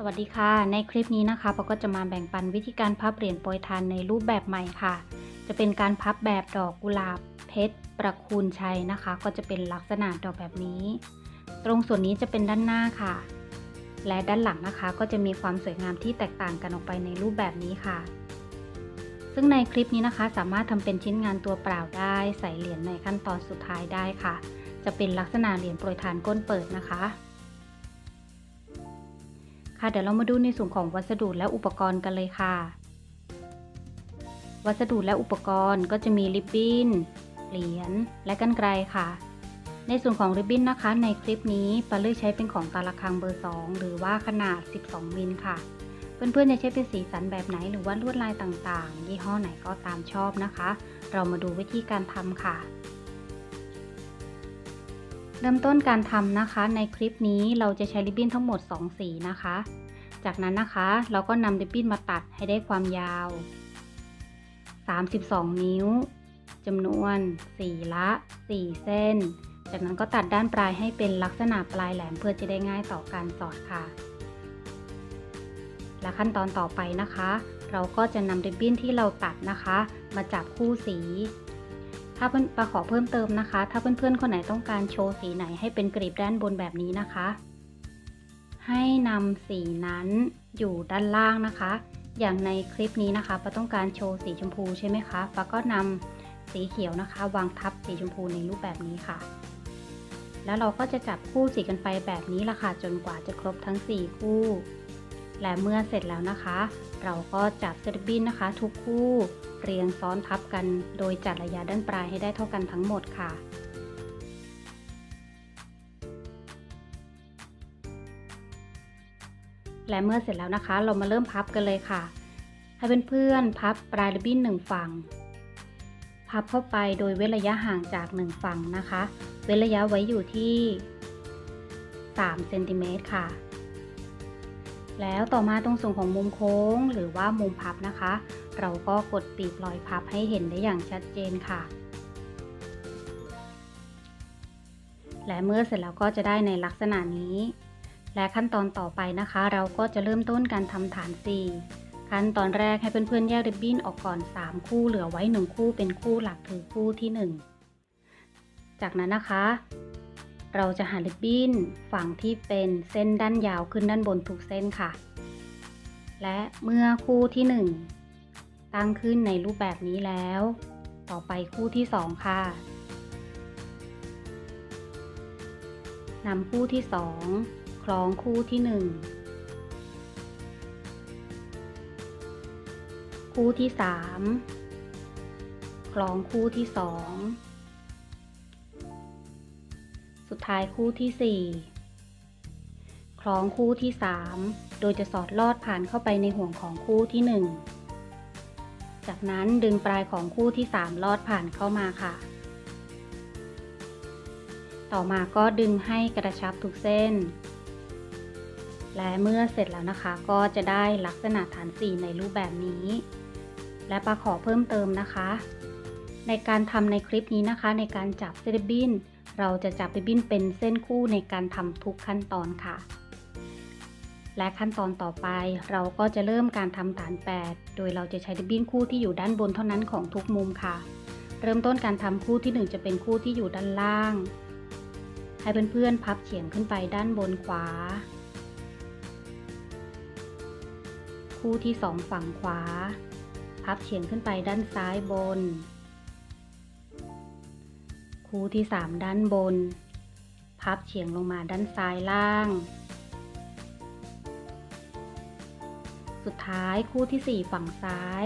สวัสดีค่ะ ในคลิปนี้นะคะปอก็จะมาแบ่งปันวิธีการพับเหรียญโปรยทานในรูปแบบใหม่ค่ะ จะเป็นการพับแบบดอกกุหลาบเพชรประคูณชัยนะคะ ก็จะเป็นลักษณะดอกแบบนี้ ตรงส่วนนี้จะเป็นด้านหน้าค่ะ และด้านหลังนะคะก็จะมีความสวยงามที่แตกต่างกันออกไปในรูปแบบนี้ค่ะ ซึ่งในคลิปนี้นะคะ สามารถทำเป็นชิ้นงานตัวเปล่าได้ ใส่เหรียญในขั้นตอนสุดท้ายได้ค่ะ จะเป็นลักษณะเหรียญโปรยทานก้นเปิดนะคะ ค่ะเดี๋ยวเรามาดูในส่วนของวัสดุและอุปกรณ์กันเลยค่ะ วัสดุและอุปกรณ์ก็จะมีริบบิ้นเหรียญและกันไกรค่ะ ในส่วนของริบบิ้นนะคะ ในคลิปนี้ปาเลือกใช้เป็นของตาละคังเบอร์ 2 หรือว่าขนาด 12 มิลค่ะ เพื่อนๆจะใช้เป็นสีสันแบบไหนหรือว่าลวดลายต่างๆ ยี่ห้อไหนก็ตามชอบนะคะ เรามาดูวิธีการทำค่ะ เริ่มต้นการทำนะคะ ในคลิปนี้เราจะใช้ริบบิ้นทั้งหมด 2 สีนะคะ จากนั้นนะคะ เราก็นำริบบิ้นมาตัดให้ได้ความยาว 32 นิ้วจำนวน4ละ 4 เส้น จากนั้นก็ตัดด้านปลายให้เป็นลักษณะปลายแหลมเพื่อจะได้ง่ายต่อการสอดค่ะ และขั้นตอนต่อไปนะคะ เราก็จะนำริบบิ้นที่เราตัดนะคะ มาจับคู่สี ถ้าเพื่อนปาขอเพิ่มเติมนะคะ ถ้าเพื่อนๆคนไหนต้องการโชว์สีไหนให้เป็นกรีบด้านบนแบบนี้นะคะ ให้นำสีนั้นอยู่ด้านล่างนะคะ อย่างในคลิปนี้นะคะปาต้องการโชว์สีชมพูใช่ไหมคะปาก็นำสีเขียวนะคะ วางทับสีชมพูในรูปแบบนี้ค่ะ แล้วเราก็จะจับคู่สีกันไปแบบนี้ละค่ะจนกว่าจะครบทั้ง 4 คู่ และเมื่อเสร็จแล้วนะคะ เราก็จับเซตบินนะคะ ทุกคู่เรียงซ้อนทับกัน โดยจัดระยะด้านปลายให้ได้เท่ากันทั้งหมดค่ะและเมื่อเสร็จแล้วนะคะ เรามาเริ่มพับกันเลยค่ะ ให้เพื่อนๆพับปลายริบบิ้นหนึ่งฝั่ง พับเข้าไปโดยเว้นระยะห่างจากหนึ่งฝั่งนะคะ เว้นระยะไว้อยู่ที่3เซนติเมตรค่ะ แล้วต่อมาตรงส่วนของมุมโค้งหรือว่ามุมพับนะคะ เราก็กดปีกรอยพับให้เห็นได้อย่างชัดเจนค่ะ และเมื่อเสร็จแล้วก็จะได้ในลักษณะนี้ และขั้นตอนต่อไปนะคะ เราก็จะเริ่มต้นการทำฐาน 4 ขั้นตอนแรกให้เพื่อนๆแยกริบบิ้นออกก่อน 3 คู่เหลือไว้ 1 คู่เป็นคู่หลักคือคู่ที่ 1 จากนั้นนะคะ เราจะหาริบบิ้นฝั่งที่เป็นเส้นด้านยาวขึ้นด้านบนทุกเส้นค่ะ และเมื่อคู่ที่ 1 ตั้งขึ้นในรูปแบบนี้แล้ว ต่อไปคู่ที่ 2 ค่ะนำคู่ที่ 2 คล้องคู่ที่ 1 คู่ที่ 3 คล้องคู่ที่ 2 สุดท้ายคู่ที่ 4 คล้องคู่ที่ 3 โดยจะสอดลอดผ่านเข้าไปในห่วงของคู่ที่ 1 จากนั้นดึงปลายของคู่ที่ 3 ลอดผ่านเข้ามาค่ะ ต่อมาก็ดึงให้กระชับทุกเส้น และเมื่อเสร็จแล้วนะคะ ก็จะได้ลักษณะฐานสี่ในรูปแบบนี้ และปาขอเพิ่มเติมนะคะ ในการทำในคลิปนี้นะคะในการจับเซตบิน เราจะจับริบบิ้นเป็นเส้นคู่ในการทำทุกขั้นตอนค่ะ และขั้นตอนต่อไปเราก็จะเริ่มการทำฐาน 8 โดยเราจะใช้ริบบิ้นคู่ที่อยู่ด้านบนเท่านั้นของทุกมุมค่ะ เริ่มต้นการทำคู่ที่ 1 จะเป็นคู่ที่อยู่ด้านล่าง ให้เพื่อนๆพับเฉียงขึ้นไปด้านบนขวา คู่ที่ 2 ฝั่งขวา พับเฉียงขึ้นไปด้านซ้ายบน คู่ที่ 3 ด้านบน พับเฉียงลงมาด้านซ้ายล่าง สุดท้ายคู่ที่ 4 ฝั่งซ้าย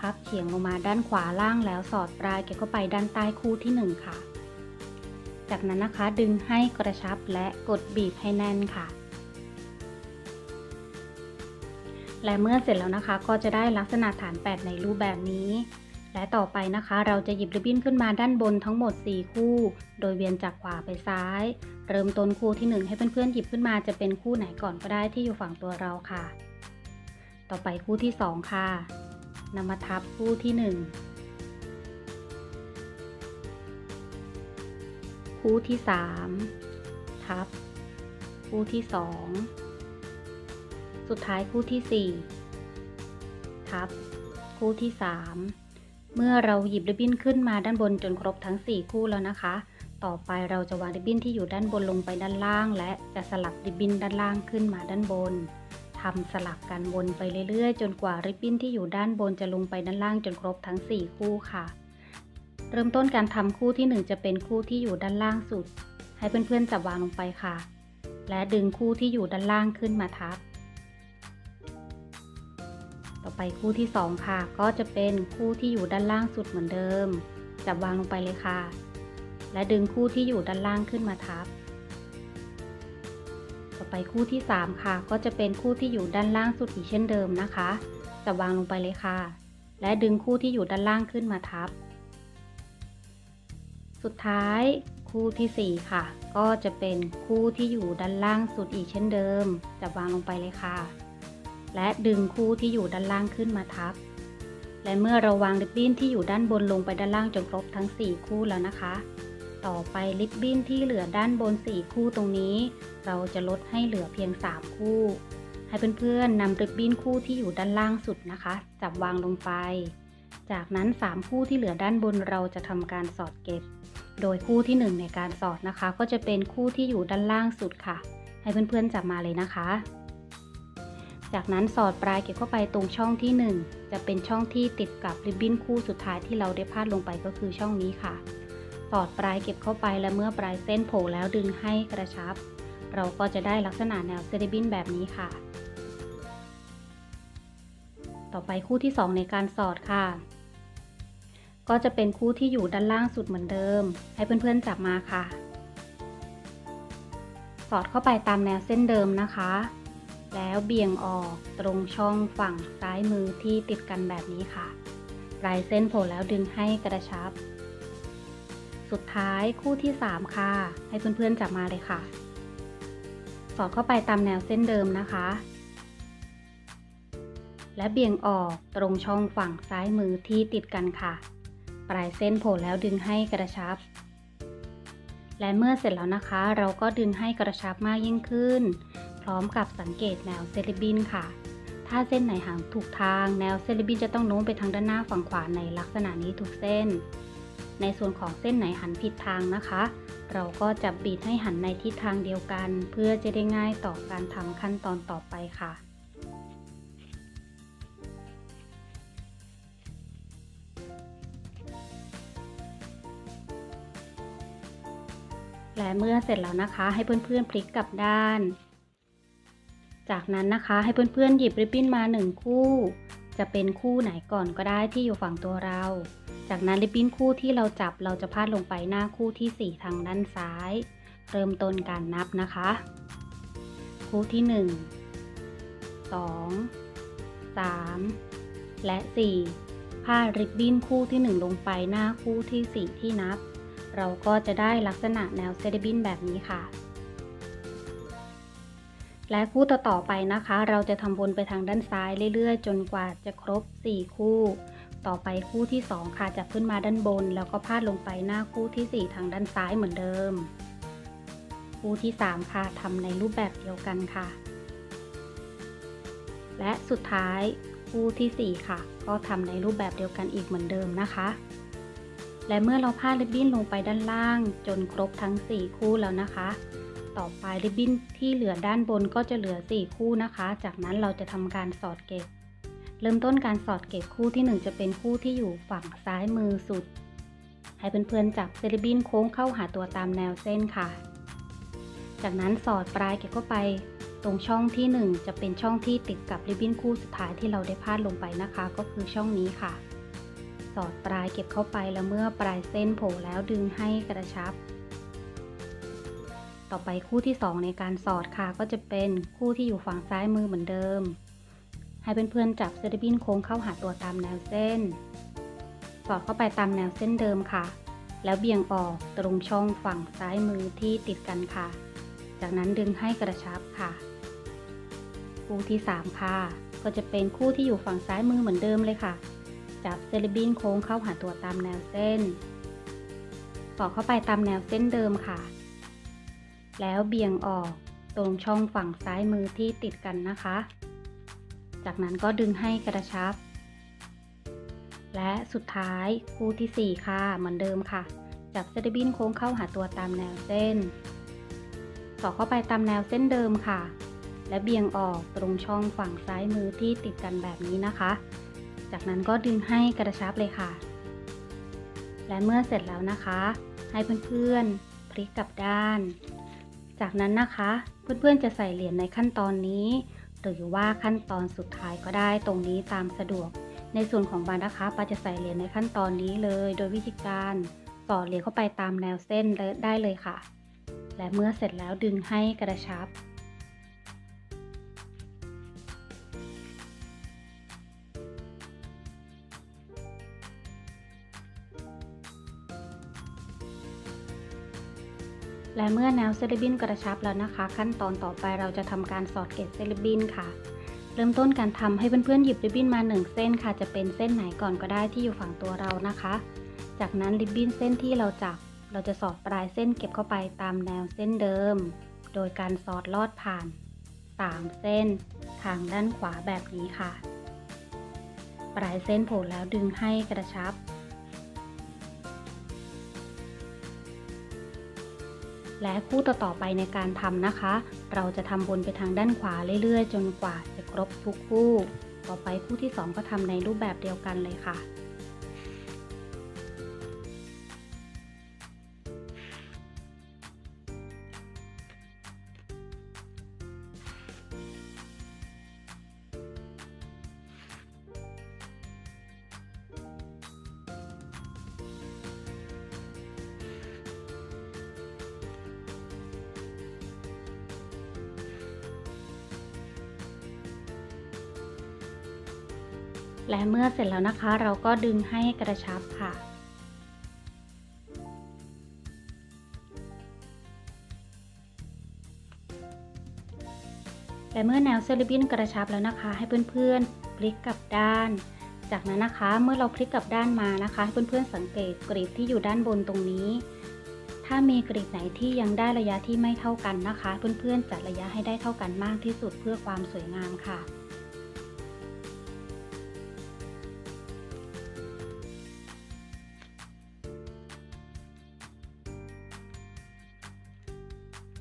พับเฉียงลงมาด้านขวาล่างแล้วสอดปลายเก็บเข้าไปด้านใต้คู่ที่ 1 ค่ะ จากนั้นนะคะดึงให้กระชับและกดบีบให้แน่นค่ะและเมื่อเสร็จแล้วนะคะก็จะได้ลักษณะฐาน 8 ในรูปแบบนี้ และต่อไปนะคะ เราจะหยิบริบบิ้นขึ้นมาด้านบนทั้งหมด 4 คู่ โดยเวียนจากขวาไปซ้าย เริ่มต้นคู่ที่ 1 ให้เพื่อนๆหยิบขึ้นมาจะเป็นคู่ไหนก่อนก็ได้ที่อยู่ฝั่งตัวเราค่ะ ต่อไปคู่ที่ 2 ค่ะนำมาทับคู่ที่ 1 คู่ที่ 3 ทับ คู่ที่ 2 สุดท้ายคู่ที่ 4 ทับ คู่ที่ 3 เมื่อเราหยิบริบบิ้นขึ้นมาด้านบนจนครบทั้ง 4 คู่แล้วนะคะ ต่อไปเราจะวางริบบิ้นที่อยู่ด้านบนลงไปด้านล่าง และจะสลับริบบิ้นด้านล่างขึ้นมาด้านบนทำสลับกันวนไปเรื่อยๆ จนกว่าริบบิ้นที่อยู่ด้านบนจะลงไปด้านล่างจนครบทั้ง 4 คู่ค่ะ เริ่มต้นการทำคู่ที่ 1 จะเป็นคู่ที่อยู่ด้านล่างสุด ให้เพื่อนๆจับวางลงไปค่ะ และดึงคู่ที่อยู่ด้านล่างขึ้นมาทับ ต่อไปคู่ที่ 2 ค่ะ ก็จะเป็นคู่ที่อยู่ด้านล่างสุดเหมือนเดิม จับวางลงไปเลยค่ะ และดึงคู่ที่อยู่ด้านล่างขึ้นมาทับ ต่อไปคู่ที่ 3 ค่ะ ก็จะเป็นคู่ที่อยู่ด้านล่างสุดอีกเช่นเดิมนะคะ จับวางลงไปเลยค่ะ และดึงคู่ที่อยู่ด้านล่างขึ้นมาทับ สุดท้ายคู่ทีสี่4 ค่ะ ก็จะเป็นคู่ที่อยู่ด้านล่างสุดอีกเช่นเดิม จับวางลงไปเลยค่ะ และดึงคู่ที่อยู่ด้านล่างขึ้นมาทับ และเมื่อเราวางริบบิ้นที่อยู่ด้านบนลงไปด้านล่างจนครบทั้ง 4 คู่แล้วนะคะ ต่อไปริบบิ้นที่เหลือด้านบน 4 คู่ตรงนี้ เราจะลดให้เหลือเพียง 3 คู่ ให้เพื่อนๆนำริบบิ้นคู่ที่อยู่ด้านล่างสุดนะคะ จับวางลงไป จากนั้น 3 คู่ที่เหลือด้านบนเราจะทำการสอดเก็บ โดยคู่ที่ 1 ในการสอดนะคะ ก็จะเป็นคู่ที่อยู่ด้านล่างสุดค่ะ ให้เพื่อนๆจับมาเลยนะคะ จากนั้นสอดปลายเก็บเข้าไปตรงช่องที่ 1 จะเป็นช่องที่ติดกับริบบิ้นคู่สุดท้ายที่เราได้พาดลงไปก็คือช่องนี้ค่ะ สอดปลายเก็บเข้าไปและเมื่อปลายเส้นโผล่แล้วดึงให้กระชับ เราก็จะได้ลักษณะแนวเซริบบินแบบนี้ค่ะ ต่อไปคู่ที่ 2 ในการสอดค่ะ ก็จะเป็นคู่ที่อยู่ด้านล่างสุดเหมือนเดิม ให้เพื่อนๆจับมาค่ะ สอดเข้าไปตามแนวเส้นเดิมนะคะ แล้วเบี่ยงออกตรงช่องฝั่งซ้ายมือที่ติดกันแบบนี้ค่ะ ปลายเส้นโผล่แล้วดึงให้กระชับ สุดท้ายคู่ที่ 3 ค่ะ ให้เพื่อนๆจับมาเลยค่ะ สอดเข้าไปตามแนวเส้นเดิมนะคะ และเบี่ยงออกตรงช่องฝั่งซ้ายมือที่ติดกันค่ะ ปลายเส้นโผล่แล้วดึงให้กระชับ และเมื่อเสร็จแล้วนะคะ เราก็ดึงให้กระชับมากยิ่งขึ้น ร้อมกับสังเกตแนวเซเลบินค่ะ ถ้าเส้นไหนห่างถูกทางแนวเซเลบินจะต้องโน้มไปทางด้านหน้าฝั่งขวาในลักษณะนี้ทุกเส้น ในส่วนของเส้นไหนหันผิดทางนะคะ เราก็จะบีดให้หันในทิศทางเดียวกัน เพื่อจะได้ง่ายต่อการทำขั้นตอนต่อไปค่ะและเมื่อเสร็จแล้วนะคะ ให้เพื่อนๆพลิกกลับด้าน จากนั้นนะคะให้เพื่อนๆหยิบริบบิ้นมา 1 คู่ จะเป็นคู่ไหนก่อนก็ได้ที่อยู่ฝั่งตัวเรา จากนั้นริบบิ้นคู่ที่เราจับเราจะพาดลงไปหน้าคู่ที่ 4 ทางด้านซ้าย เริ่มต้นการนับนะคะ คู่ที่ 1 2 3 และ 4 พาดริบบิ้นคู่ที่ 1 ลงไปหน้าคู่ที่ 4 ที่นับ เราก็จะได้ลักษณะแนวเซเดบินแบบนี้ค่ะ และคู่ต่อๆไปนะคะ เราจะทำวนไปทางด้านซ้ายเรื่อยๆ จนกว่าจะครบ 4 คู่ ต่อไปคู่ที่ 2 ค่ะจะขึ้นมาด้านบน แล้วก็พาดลงไปหน้าคู่ที่ 4 ทางด้านซ้ายเหมือนเดิม คู่ที่ 3 ค่ะทำในรูปแบบเดียวกันค่ะ และสุดท้ายคู่ทีสี่4 ค่ะ ก็ทำในรูปแบบเดียวกันอีกเหมือนเดิมนะคะ และเมื่อเราพาดริบบิ้นลงไปด้านล่าง จนครบทั้ง 4 คู่แล้วนะคะ ต่อไปริบบิ้นที่เหลือด้านบนก็จะเหลือ 4 คู่นะคะ จากนั้นเราจะทำการสอดเก็บ เริ่มต้นการสอดเก็บคู่ที่ 1 จะเป็นคู่ที่อยู่ฝั่งซ้ายมือสุด ให้เพื่อนๆจับเซริบบิ้นโค้งเข้าหาตัวตามแนวเส้นค่ะ จากนั้นสอดปลายเก็บเข้าไป ตรงช่องที่ 1 จะเป็นช่องที่ติดกับริบบิ้นคู่สุดท้ายที่เราได้พาดลงไปนะคะ ก็คือช่องนี้ค่ะ สอดปลายเก็บเข้าไปแล้วเมื่อปลายเส้นโผล่แล้วดึงให้กระชับ ต่อไปคู่ที่ 2 ในการสอดค่ะ ก็จะเป็นคู่ที่อยู่ฝั่งซ้ายมือเหมือนเดิม ให้เพื่อนๆจับเซริบินโค้งเข้าหาตัวตามแนวเส้น สอดเข้าไปตามแนวเส้นเดิมค่ะ แล้วเบี่ยงออกตรงช่องฝั่งซ้ายมือที่ติดกันค่ะ จากนั้นดึงให้กระชับค่ะ คู่ที่ 3 ค่ะ ก็จะเป็นคู่ที่อยู่ฝั่งซ้ายมือเหมือนเดิมเลยค่ะ จับเซเลบินโค้งเข้าหาตัวตามแนวเส้น สอดเข้าไปตามแนวเส้นเดิมค่ะ แล้วเบี่ยงออกตรงช่องฝั่งซ้ายมือที่ติดกันนะคะ จากนั้นก็ดึงให้กระชับ และสุดท้ายคู่ที่ 4 ค่ะเหมือนเดิมค่ะ จับเซตบินโค้งเข้าหาตัวตามแนวเส้น สอดเข้าไปตามแนวเส้นเดิมค่ะ และเบี่ยงออกตรงช่องฝั่งซ้ายมือที่ติดกันแบบนี้นะคะ จากนั้นก็ดึงให้กระชับเลยค่ะ และเมื่อเสร็จแล้วนะคะ ให้เพื่อนๆพลิกกลับด้าน จากนั้นนะคะ เพื่อนๆจะใส่เหรียญในขั้นตอนนี้ หรือว่าขั้นตอนสุดท้ายก็ได้ตรงนี้ตามสะดวก ในส่วนของบานนะคะปาจะใส่เหรียญในขั้นตอนนี้เลย โดยวิธีการสอดเหรียญเข้าไปตามแนวเส้นได้เลยค่ะ และเมื่อเสร็จแล้วดึงให้กระชับ เมื่อแนวเซเลบินกระชับแล้วนะคะ ขั้นตอนต่อไปเราจะทำการสอดเกล็ดเซเลบินค่ะ เริ่มต้นการทำให้เพื่อนๆหยิบริบบิ้นมา1เส้นค่ะ จะเป็นเส้นไหนก่อนก็ได้ที่อยู่ฝั่งตัวเรานะคะ จากนั้นริบบิ้นเส้นที่เราจับ เราจะสอดปลายเส้นเก็บเข้าไปตามแนวเส้นเดิม โดยการสอดลอดผ่าน 3 เส้น ทางด้านขวาแบบนี้ค่ะ ปลายเส้นโผล่แล้วดึงให้กระชับ และคู่ต่อๆไปในการทำนะคะ เราจะทำวนไปทางด้านขวาเรื่อยๆ จนกว่าจะครบทุกคู่ ต่อไปคู่ที่ 2 ก็ทำในรูปแบบเดียวกันเลยค่ะ และเมื่อเสร็จแล้วนะคะ เราก็ดึงให้กระชับค่ะ และเมื่อแนวเซลิบินกระชับแล้วนะคะ ให้เพื่อนๆพลิกกลับด้าน จากนั้นนะคะเมื่อเราพลิกกลับด้านมานะคะให้เพื่อนๆสังเกตกรีบที่อยู่ด้านบนตรงนี้ ถ้ามีกรีบไหนที่ยังได้ระยะที่ไม่เท่ากันนะคะ เพื่อนๆจัดระยะให้ได้เท่ากันมากที่สุดเพื่อความสวยงามค่ะ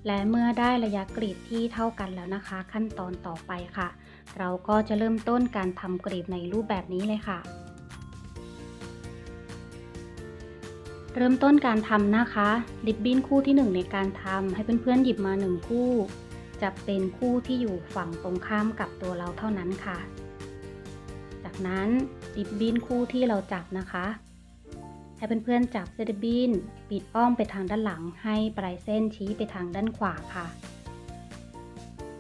และเมื่อได้ระยะกรีบที่เท่ากันแล้วนะคะ ขั้นตอนต่อไปค่ะ เราก็จะเริ่มต้นการทำกรีบในรูปแบบนี้เลยค่ะ เริ่มต้นการทำนะคะริบบิ้นคู่ที่ 1 ในการทำให้เพื่อนๆหยิบมา 1 คู่ จะเป็นคู่ที่อยู่ฝั่งตรงข้ามกับตัวเราเท่านั้นค่ะ จากนั้นริบบิ้นคู่ที่เราจับนะคะ ให้เพื่อนๆจับเซตบินปิดอ้อมไปทางด้านหลัง ให้ปลายเส้นชี้ไปทางด้านขวาค่ะ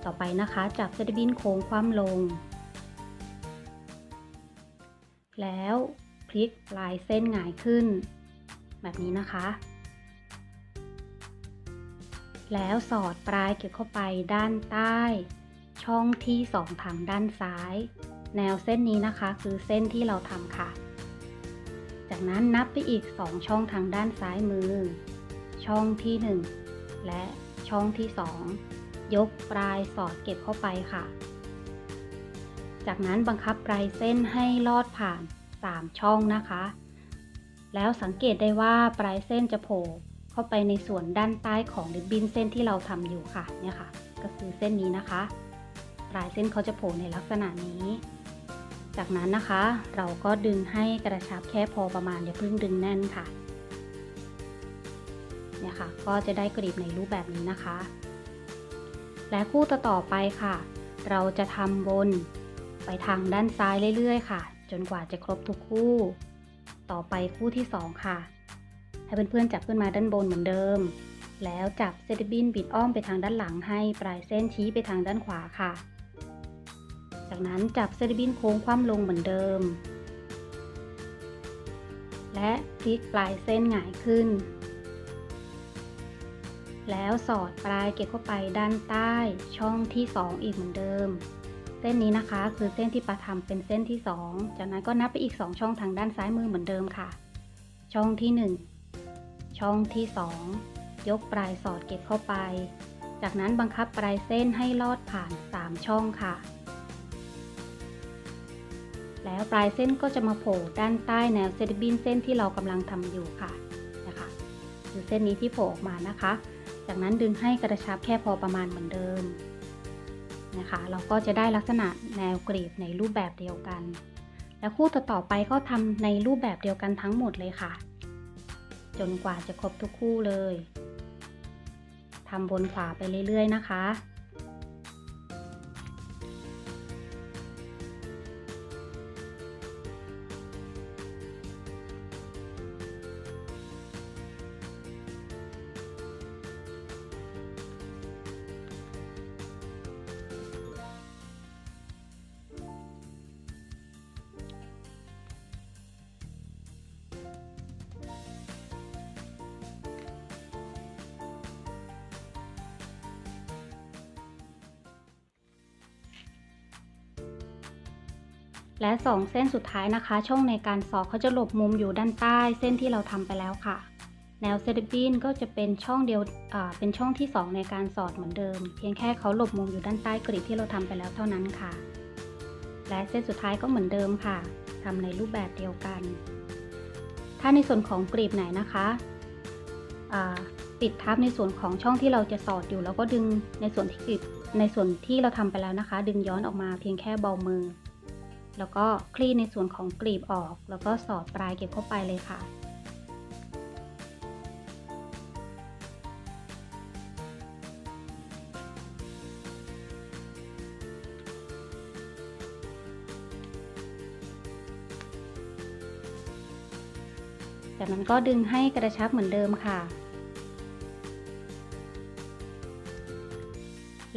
ต่อไปนะคะจับเซตบินโค้งคว่ำลง แล้วพลิกปลายเส้นหงายขึ้น แบบนี้นะคะ แล้วสอดปลายเก็บเข้าไปด้านใต้ ช่องที่สองทางด้านซ้าย แนวเส้นนี้นะคะคือเส้นที่เราทำค่ะ จากนั้นนับไปอีก 2 ช่องทางด้านซ้ายมือ ช่องที่ 1 และช่องที่ 2 ยกปลายสอดเก็บเข้าไปค่ะ จากนั้นบังคับปลายเส้นให้ลอดผ่าน 3 ช่องนะคะ แล้วสังเกตได้ว่าปลายเส้นจะโผล่เข้าไปในส่วนด้านใต้ของริบบิ้นเส้นที่เราทำอยู่ค่ะเนี่ยค่ะ ก็คือเส้นนี้นะคะ ปลายเส้นเขาจะโผล่ในลักษณะนี้ จากนั้นนะคะ เราก็ดึงให้กระชับแค่พอประมาณอย่าเพิ่งดึงแน่นค่ะเนี่ยค่ะ ก็จะได้กรีบในรูปแบบนี้นะคะ และคู่ต่อๆไปค่ะ เราจะทำบนไปทางด้านซ้ายเรื่อยๆ ค่ะ จนกว่าจะครบทุกคู่ ต่อไปคู่ที่ 2 ค่ะ ให้เพื่อนๆจับขึ้นมาด้านบนเหมือนเดิม แล้วจับเซตบินบิดอ้อมไปทางด้านหลังให้ปลายเส้นชี้ไปทางด้านขวาค่ะ จากนั้นจับเซตบินโค้งคว่ำลงเหมือนเดิม และพลิกปลายเส้นหงายขึ้น แล้วสอดปลายเก็บเข้าไปด้านใต้ช่องที่ 2 อีกเหมือนเดิม เส้นนี้นะคะคือเส้นที่ปาทำเป็นเส้นที่ 2 จากนั้นก็นับไปอีก 2 ช่องทางด้านซ้ายมือเหมือนเดิมค่ะ ช่องที่ 1 ช่องที่ 2 ยกปลายสอดเก็บเข้าไป จากนั้นบังคับปลายเส้นให้ลอดผ่าน 3 ช่องค่ะ แล้วปลายเส้นก็จะมาโผล่ด้านใต้แนวเซตบินเส้นที่เรากำลังทำอยู่ค่ะนะคะ คือเส้นนี้ที่โผล่ออกมานะคะ จากนั้นดึงให้กระชับแค่พอประมาณเหมือนเดิมนะคะ เราก็จะได้ลักษณะแนวกรีบในรูปแบบเดียวกัน แล้วคู่ต่อๆไปก็ทำในรูปแบบเดียวกันทั้งหมดเลยค่ะ จนกว่าจะครบทุกคู่เลยทำบนขวาไปเรื่อยๆนะคะ และ 2 เส้นสุดท้ายนะคะ ช่องในการสอดเขาจะหลบมุมอยู่ด้านใต้เส้นที่เราทำไปแล้วค่ะ แนวเซตบินก็จะเป็นช่องเดียวเป็นช่องที่ 2 ในการสอดเหมือนเดิม เพียงแค่เขาหลบมุมอยู่ด้านใต้กรีบที่เราทำไปแล้วเท่านั้นค่ะ และเส้นสุดท้ายก็เหมือนเดิมค่ะทำในรูปแบบเดียวกัน ถ้าในส่วนของกรีบไหนนะคะปิดทับในส่วนของช่องที่เราจะสอดอยู่ แล้วก็ดึงในส่วนที่กรีบในส่วนที่เราทำไปแล้วนะคะ ดึงย้อนออกมาเพียงแค่เบามือ แล้วก็คลี่ในส่วนของกลีบออก แล้วก็สอดปลายเก็บเข้าไปเลยค่ะจากนั้นก็ดึงให้กระชับเหมือนเดิมค่ะ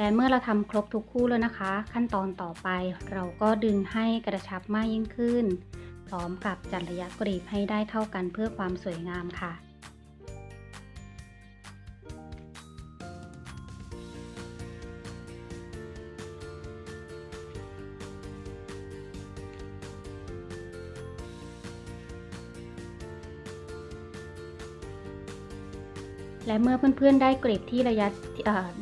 และเมื่อเราทำครบทุกคู่แล้วนะคะ ขั้นตอนต่อไปเราก็ดึงให้กระชับมากยิ่งขึ้น พร้อมกับจัดระยะกรีบให้ได้เท่ากันเพื่อความสวยงามค่ะและเมื่อเพื่อนๆได้กรีบที่ระยะ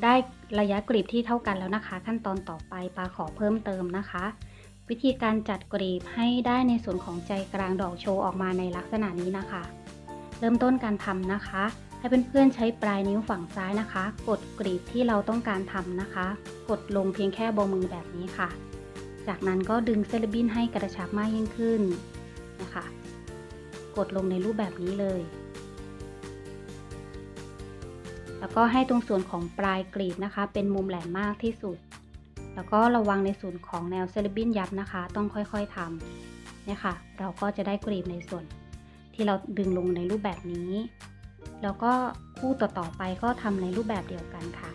ได้ ระยะกรีบที่เท่ากันแล้วนะคะ ขั้นตอนต่อไปปาขอเพิ่มเติมนะคะ วิธีการจัดกรีบให้ได้ในส่วนของใจกลางดอกโชว์ออกมาในลักษณะนี้นะคะ เริ่มต้นการทำนะคะ ให้เพื่อนๆใช้ปลายนิ้วฝั่งซ้ายนะคะ กดกรีบที่เราต้องการทำนะคะ กดลงเพียงแค่บมือแบบนี้ค่ะ จากนั้นก็ดึงเซลบินให้กระชับมากยิ่งขึ้นนะคะ กดลงในรูปแบบนี้เลย แล้วก็ให้ตรงส่วนของปลายกรีบนะคะ เป็นมุมแหลมมากที่สุด แล้วก็ระวังในส่วนของแนวเซเลบินยับนะคะ ต้องค่อยๆทำเนี่ยค่ะ เราก็จะได้กรีบในส่วน ที่เราดึงลงในรูปแบบนี้ แล้วก็คู่ต่อๆไปก็ทำในรูปแบบเดียวกันค่ะ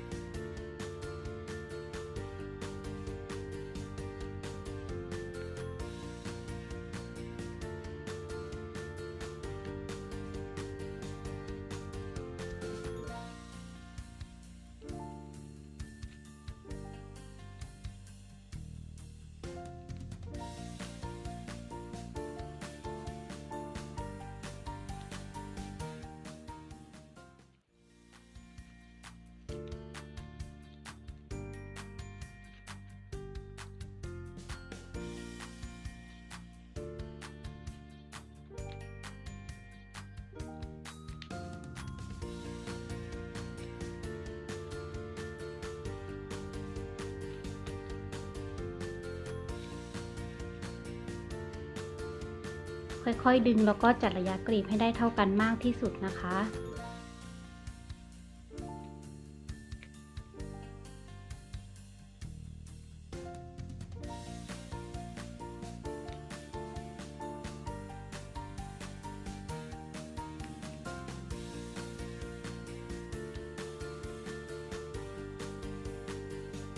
ค่อยๆ ดึงแล้วก็จัดระยะกรีบให้ได้เท่ากันมากที่สุดนะคะ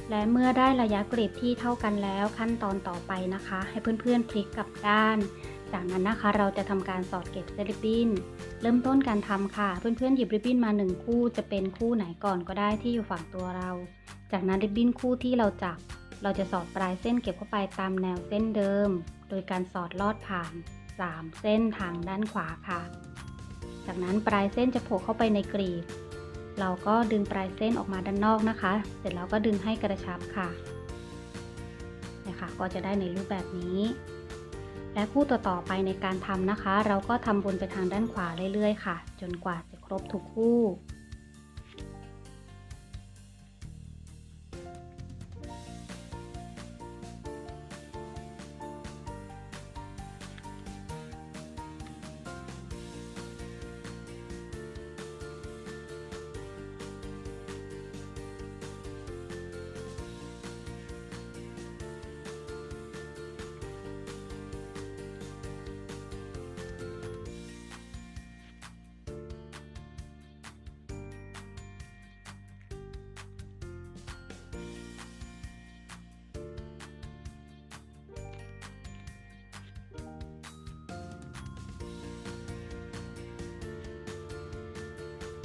และเมื่อได้ระยะกรีบที่เท่ากันแล้วขั้นตอนต่อไปนะคะ ให้เพื่อนๆพลิกกลับด้าน จากนั้นนะคะ เราจะทำการสอดเก็บเซริบบินเริ่มต้นการทำค่ะ เพื่อนๆหยิบริบบิ้นมา 1 คู่ จะเป็นคู่ไหนก่อนก็ได้ที่อยู่ฝั่งตัวเรา จากนั้นริบบิ้นคู่ที่เราจับ เราจะสอดปลายเส้นเก็บเข้าไปตามแนวเส้นเดิม โดยการสอดลอดผ่าน 3 เส้นทางด้านขวาค่ะ จากนั้นปลายเส้นจะโผล่เข้าไปในกรีบ เราก็ดึงปลายเส้นออกมาด้านนอกนะคะ เสร็จแล้วก็ดึงให้กระชับค่ะนะคะก็จะได้ในรูปแบบนี้ และคู่ต่อๆไปในการทำนะคะ เราก็ทำวนไปทางด้านขวาเรื่อยๆ ค่ะ จนกว่าจะครบทุกคู่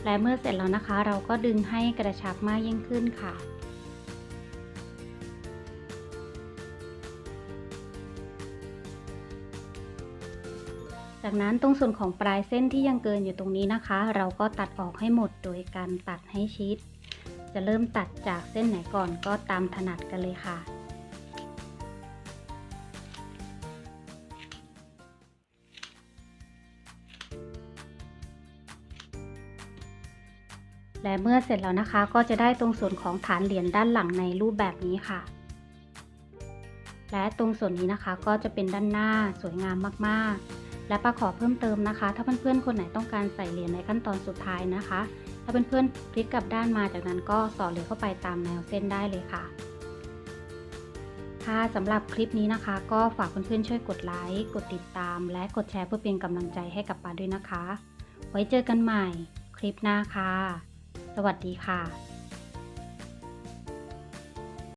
และเมื่อเสร็จแล้วนะคะ เราก็ดึงให้กระชับมากยิ่งขึ้นค่ะจากนั้นตรงส่วนของปลายเส้นที่ยังเกินอยู่ตรงนี้นะคะ เราก็ตัดออกให้หมดโดยการตัดให้ชิด จะเริ่มตัดจากเส้นไหนก่อนก็ตามถนัดกันเลยค่ะ และเมื่อเสร็จแล้วนะคะก็จะได้ตรงส่วนของฐานเหรียญด้านหลังในรูปแบบนี้ค่ะ และตรงส่วนนี้นะคะก็จะเป็นด้านหน้าสวยงามมากๆ และประขอเพิ่มเติมนะคะ ถ้าเพื่อนๆคนไหนต้องการใส่เหรียญในขั้นตอนสุดท้ายนะคะ ถ้าเพื่อนๆพลิกกลับด้านมาจากนั้นก็สอดเหรียญเข้าไปตามแนวเส้นได้เลยค่ะค่ะสำหรับคลิปนี้นะคะ ก็ฝากเพื่อนๆช่วยกดไลค์กดติดตาม และกดแชร์เพื่อเป็นกำลังใจให้กับปาด้วยนะคะ ไว้เจอกันใหม่คลิปหน้าค่ะ สวัสดีค่ะ